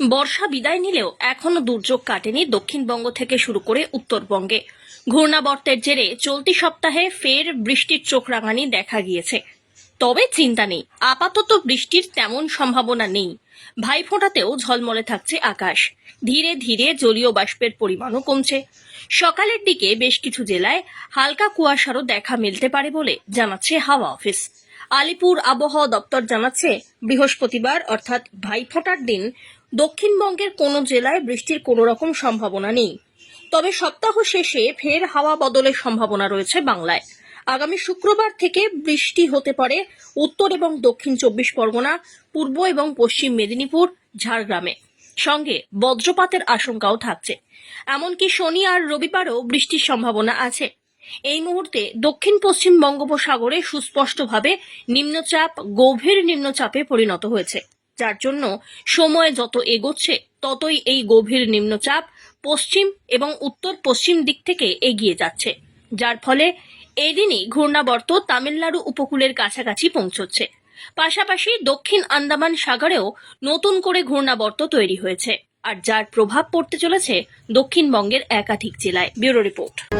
বর্ষা বিদায় নিলেও এখনও দুর্যোগ কাটেনি দক্ষিণবঙ্গ থেকে শুরু করে উত্তরবঙ্গে। ঘূর্ণাবর্তের জেরে চলতি সপ্তাহে ফের বৃষ্টির চোখ রাঙানি দেখা গিয়েছে। তবে চিন্তা নেই, আপাতত বৃষ্টির তেমন সম্ভাবনা নেই। ভাইফোঁটাতেও ঝলমলে থাকছে আকাশ। ধীরে ধীরে জলীয় বাষ্পের পরিমাণও কমছে। সকালের দিকে বেশ কিছু জেলায় হালকা কুয়াশারও দেখা মিলতে পারে বলে জানাচ্ছে হাওয়া অফিস। আলিপুর আবহাওয়া দপ্তর জানাচ্ছে, বৃহস্পতিবার, অর্থাৎ ভাইফোঁটার দিন, দক্ষিণবঙ্গের কোনো জেলায় বৃষ্টির কোনো রকম সম্ভাবনা নেই। তবে সপ্তাহ শেষে ফের হাওয়া বদলের সম্ভাবনা রয়েছে বাংলায়। আগামী শুক্রবার থেকে বৃষ্টি হতে পারে উত্তর এবং দক্ষিণ চব্বিশ পরগনা, পূর্ব এবং পশ্চিম মেদিনীপুর, ঝাড়গ্রামে। সঙ্গে বজ্রপাতের আশঙ্কাও থাকছে। এমনকি শনি আর রবিবারও বৃষ্টির সম্ভাবনা আছে। এই মুহূর্তে দক্ষিণ পশ্চিম বঙ্গোপসাগরে সুস্পষ্টভাবে নিম্নচাপ, গভীর নিম্নচাপে পরিণত হয়েছে। যার জন্য সময় যত এগোচ্ছে, ততই এই গভীর নিম্নচাপ পশ্চিম এবং উত্তর পশ্চিম দিক থেকে এগিয়ে যাচ্ছে। যার ফলে এদিনই ঘূর্ণাবর্ত তামিলনাড়ু উপকূলের কাছাকাছি পৌঁছচ্ছে। পাশাপাশি দক্ষিণ আন্দামান সাগরেও নতুন করে ঘূর্ণাবর্ত তৈরি হয়েছে। আর যার প্রভাব পড়তে চলেছে দক্ষিণবঙ্গের একাধিক জেলায়। Bureau report.